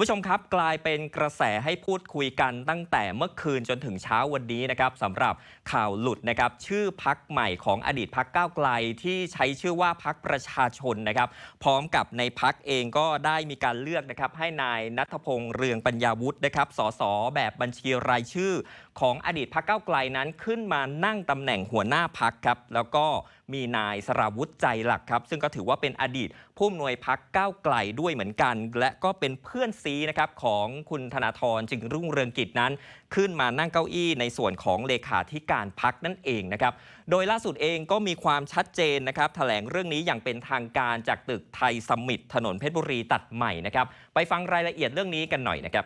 คุณผู้ชมครับกลายเป็นกระแสให้พูดคุยกันตั้งแต่เมื่อคืนจนถึงเช้าวันนี้นะครับสำหรับข่าวหลุดนะครับชื่อพักใหม่ของอดีตพักก้าวไกลที่ใช้ชื่อว่าพักประชาชนนะครับ พร้อมกับในพักเองก็ได้มีการเลือกนะครับให้นายนัทพงษ์เรืองปัญญาวุฒินะครับสสแบบบัญชีรายชื่อ ของอดีตพักเก้าวไกลนั้นขึ้นมานั่งตำแหน่งหัวหน้าพักครับแล้วก็ มีนายสราวุธใจหลักครับซึ่งก็ถือว่าเป็นอดีตผู้อำนวยพักก้าวไกลด้วยเหมือนกัน และก็เป็นเพื่อนซีนะครับของคุณธนาธรจึงรุ่งเรืองกิจนั้น ขึ้นมานั่งเก้าอี้ในส่วนของเลขาธิการพักนั่นเองนะครับโดยล่าสุดเองก็มีความชัดเจนนะครับแถลงเรื่องนี้อย่างเป็นทางการจากตึกไทยสมิตถนนเพชรบุรีตัดใหม่นะครับไปฟังรายละเอียดเรื่องนี้กันหน่อยนะครับ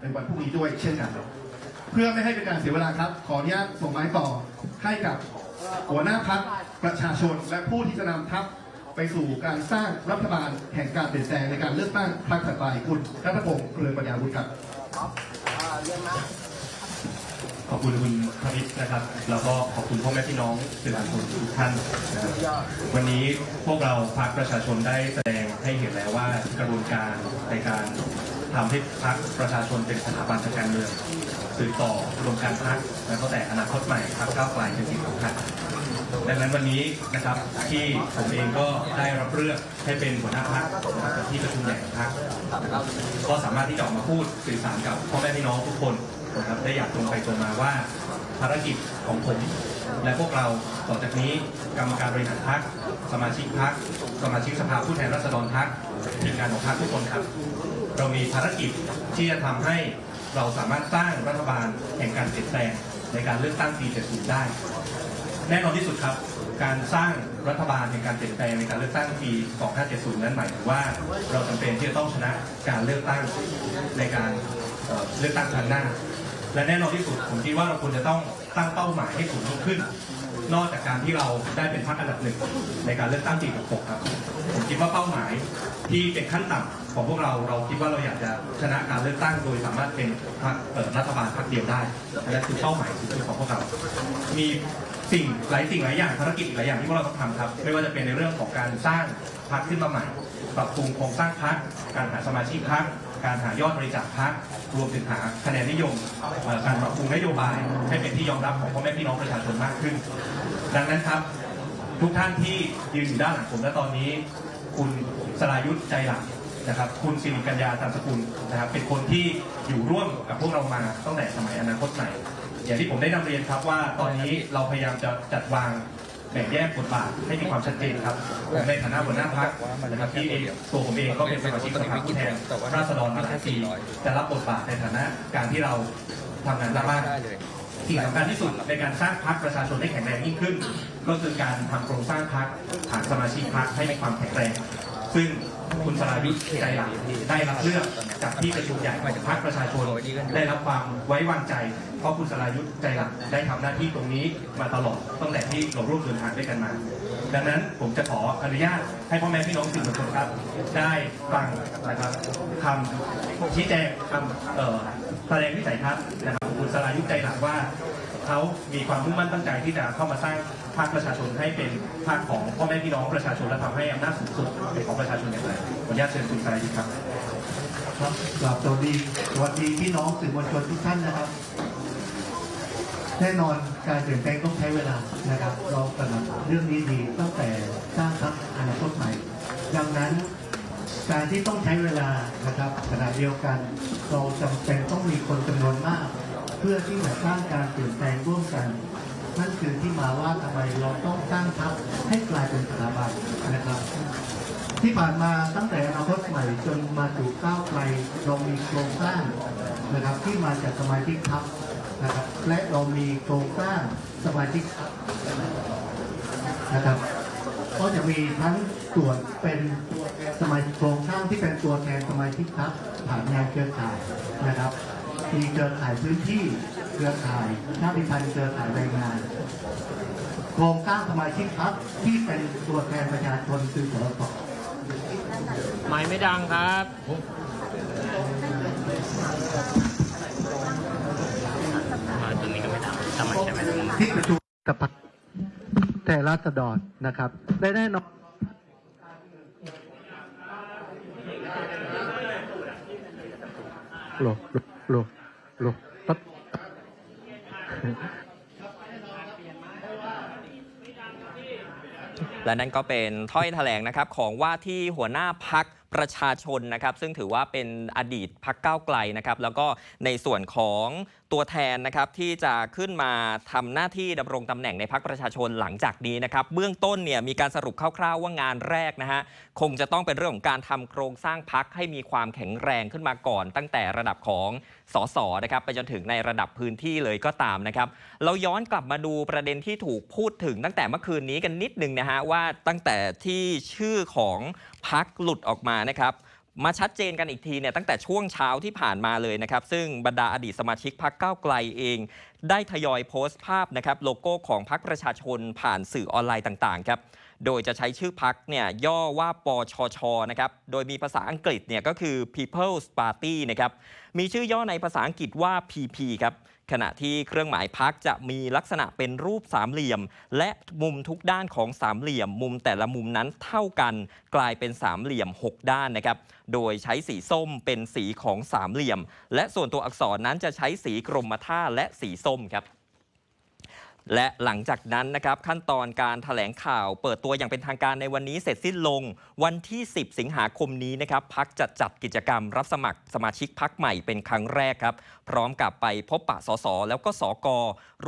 ในวันพรุ่งนี้ด้วยเช่นกัน พื่อไม่ให้เป็นการเสียเวลาครับ ขออนุญาตส่งไม้ต่อให้กับหัวหน้าพักประชาชน และผู้ที่จะนำทัพไปสู่การสร้างรัฐบาลแห่งการเปลี่ยนแปลงในการเลือกตั้งพรรคถัดไปคุณรัฐพงศ์เรือปัญญาวุฒิครับขอบคุณคุณพระพิษนะครับ แล้วก็ขอบคุณพ่อแม่พี่น้องสื่อมวลชนทุกท่านนะครับวันนี้พวกเราพรรคประชาชนได้แสดงให้เห็นแล้วว่ากระบวนการในการทำให้พรรคประชาชนเป็นสถาบันทางการเมือง สืบต่อรวมการพรรคและก็แต่อนาคตใหม่พรรคก้าวไกลเป็นสิ่งสำคัญดังนั้นวันนี้นะครับที่ผมเองก็ได้รับเลือกให้เป็นหัวหน้าพรรคนะครับที่ประชุมใหญ่ของพรรคก็สามารถที่จะออกมาพูดสื่อสารกับพ่อแม่พี่น้องทุกคนนะครับได้อย่างตรงไปตรงมาว่าภารกิจของผมและพวกเราต่อจากนี้กรรมการบริหารพรรคสมาชิกพรรคสมาชิกสภาผู้แทนราษฎรพรรคทีมงานของพรรคทุกคนครับ เรามีภารกิจที่จะทำให้ เราสามารถสร้างรัฐบาลแห่งการเปลี่ยนแปลงในการเลือกตั้งปี70ได้ แน่นอนที่สุดครับ การสร้างรัฐบาลในการเปลี่ยนแปลงในการเลือกตั้งปี 2570 นั้นหมายถึงว่าเราจำเป็นที่จะต้องชนะการเลือกตั้งในการเเลือกตั้งครั้งหน้า และแน่นอนที่สุดผมคิดว่าเราควรจะต้องตั้งเป้าหมายให้สูงขึ้น นอกจากการที่เราได้เป็นพรรคอันดับหนึ่งในการเลือกตั้งปี66ครับ ผมคิดว่าเป้าหมายที่เป็นขั้นต่ำของพวกเราเราคิดว่าเราอยากจะชนะการเลือกตั้งโดยสามารถเป็นพรรครัฐบาลพรรคเดียวได้และนั่นคือเป้าหมายสูงสุดของพวกเรา มีสิ่งหลายสิ่งหลายอย่างภารกิจหลายอย่างที่พวกเราต้องทำครับ ไม่ว่าจะเป็นในเรื่องของการสร้างพรรคขึ้นมาใหม่ปรับปรุงโครงสร้างพรรคการหาสมาชิกพรรคการหายอดบริจาคพรรค รวมถึงหาคะแนนนิยมการปรับปรุงนโยบายให้เป็นที่ยอมรับของพ่อแม่พี่น้องประชาชนมากขึ้น ดังนั้นครับ ทุกท่านที่ยืนอยู่ด้านหลังผมและตอนนี้ คุณสรายุทธ์ใจหลักนะครับ คุณสิริกัญญาตามสกุลนะครับ เป็นคนที่อยู่ร่วมกับพวกเรามาตั้งแต่สมัยอนาคตใหม่อย่างที่ผมได้นำเรียนครับว่าตอนนี้เราพยายามจะจัดวาง บ่งแยกบทบาทให้มีความชัดเจนครับผมในฐานะหัวหน้าพักนะครับที่ตัวผมเองก็เป็นสมาชิกสภาผู้แทนราษฎรมาหลายปีจะรับบทบาทในฐานะการที่เราทำงานรับบ้านสิ่งสำคัญที่สุดในการสร้างพรรคประชาชนให้แข็งแรงยิ่งขึ้น ก็คือการทำโครงสร้างพรรคฐานสมาชิกพรรคให้มีความแข็งแรง ซึ่งคุณสรายุทธใจหลักได้รับเลือกจากที่ประชุมใหญ่ของพรรคประชาชนได้รับความไว้วางใจ เพราะคุณสรายุทธ์ใจหลักได้ทำหน้าที่ตรงนี้มาตลอดตั้งแต่ที่เราร่วมเดินทางด้วยกันมา ดังนั้นผมจะขออนุญาตให้พ่อแม่พี่น้องสื่อมวลชนครับ ได้ฟังนะครับคำชี้แจงคำแสดงวิสัยทัศน์นะครับคุณสรายุทธ์ใจหลักว่าเขามีความมุ่งมั่นตั้งใจที่จะเข้ามาสร้าง ภาคประชาชนให้เป็นภาคของพ่อแม่พี่น้องประชาชนและทำให้อำนาจสูงสุดเป็นของประชาชนอย่างไรขออนุญาตเชิญคุณสายุทธครับครับกราบสวัสดีสวัสดีพี่น้องสื่อมวลชนทุกท่านนะครับ แน่นอนการเปลี่ยนแปลงต้องใช้เวลานะครับ เราตระหนักเรื่องนี้ดีตั้งแต่สร้างพรรคอนาคตใหม่ดังนั้นการที่ต้องใช้เวลานะครับขณะเดียวกัน เราจำเป็นต้องมีคนจำนวนมาก เพื่อที่จะสร้างการเปลี่ยนแปลงร่วมกัน นั่นคือที่มาว่าทำไมเราต้องสร้งพรรคให้กลายเป็นสถาบันนะครับ ที่ผ่านมาตั้งแต่อนาคตใหม่จนมาสู่ก้าวไกลเรามีโครงสร้างนะครับ ที่มาจากสมาชิกพรรคนะครับและเรามีโครงสร้างสมาชิกพนะครับก็จะมีทั้งส่วนเป็นสมาชิกโครงสร้างที่เป็นตัวแทนสมาชิกพรรคผ่านงานเครือข่ายนะครับ มีเครือข่ายพื้นที่ เครือข่ายชาติพันธุ์เครือข่ายแรงงาน โครงสร้างสมาชิกพรรคที่เป็นตัวแทนประชาชนคือสสไม่ไม่ดังครับมาตัวนี้ก็ไม่ดังทำไมใช่ไหมที่ประชุมกับพรรคแต่ราษฎรนะครับและแน่นอนโล โลโลปั๊บและนั่นก็เป็นถ้อยแถลงนะครับของว่าที่หัวหน้าพักประชาชนนะครับ ซึ่งถือว่าเป็นอดีตพักก้าวไกลนะครับ แล้วก็ในส่วนของตัวแทนนะครับที่จะขึ้นมาทำหน้าที่ดำรงตำแหน่งในพักประชาชนหลังจากนี้นะครับ เบื้องต้นเนี่ยมีการสรุปคร่าวๆว่างานแรกนะฮะคงจะต้องเป็นเรื่องของการทำโครงสร้างพักให้มีความแข็งแรงขึ้นมาก่อน ตั้งแต่ระดับของสสนะครับไปจนถึงในระดับพื้นที่เลยก็ตามนะครับเราย้อนกลับมาดูประเด็นที่ถูกพูดถึงตั้งแต่เมื่อคืนนี้กันนิดนึงนะฮะว่าตั้งแต่ที่ชื่อของพักหลุดออกมานะครับมาชัดเจนกันอีกทีเนี่ยตั้งแต่ช่วงเช้าที่ผ่านมาเลยนะครับ ซึ่งบรรดาอดีตสมาชิกพักก้าวไกลเอง ได้ทยอยโพสต์ภาพนะครับโลโก้ของพักประชาชนผ่านสื่อออนไลน์ต่างๆครับโดยจะใช้ชื่อพักเนี่ยย่อว่าปชชนะครับ โดยมีภาษาอังกฤษเนี่ยก็คือ People's Party นะครับ มีชื่อย่อในภาษาอังกฤษว่า PP ครับ ขณะที่เครื่องหมายพักจะมีลักษณะเป็นรูปสามเหลี่ยม และมุมทุกด้านของสามเหลี่ยม มุมแต่ละมุมนั้นเท่ากัน กลายเป็นสามเหลี่ยม 6 ด้านนะครับ โดยใช้สีส้มเป็นสีของสามเหลี่ยม และส่วนตัวอักษรนั้นจะใช้สีกรมท่าและสีส้มครับ และหลังจากนั้นนะครับขั้นตอนการถแถลงข่าวเปิดตัวอย่างเป็นทางการในวันนี้เสร็จสิ้นลงวันที่ 10 สิงหาคมนี้นะครับพักจะจัดกิจกรรมรับสมัครสมาชิกพักใหม่เป็นครั้งแรกครับ พร้อมกับไปพบปะสสแล้วก็สกอ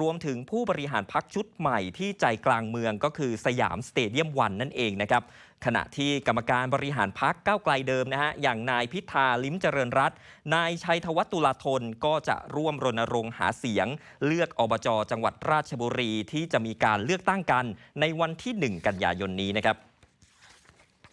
รวมถึงผู้บริหารพักชุดใหม่ที่ใจกลางเมืองก็คือสยามสเตเดียมวันนั่นเองนะครับ ขณะที่กรรมการบริหารพักก้าวไกลเดิมนะฮะอย่างนายพิธาลิ้มเจริญรัตน์นายชัยธวัฒน์ตุลาธนก็จะร่วมรณรงค์หาเสียง เลือกอบจจังหวัดราชบุรีที่จะมีการเลือกตั้งกันในวันที่ 1 กันยายนนี้นะครับ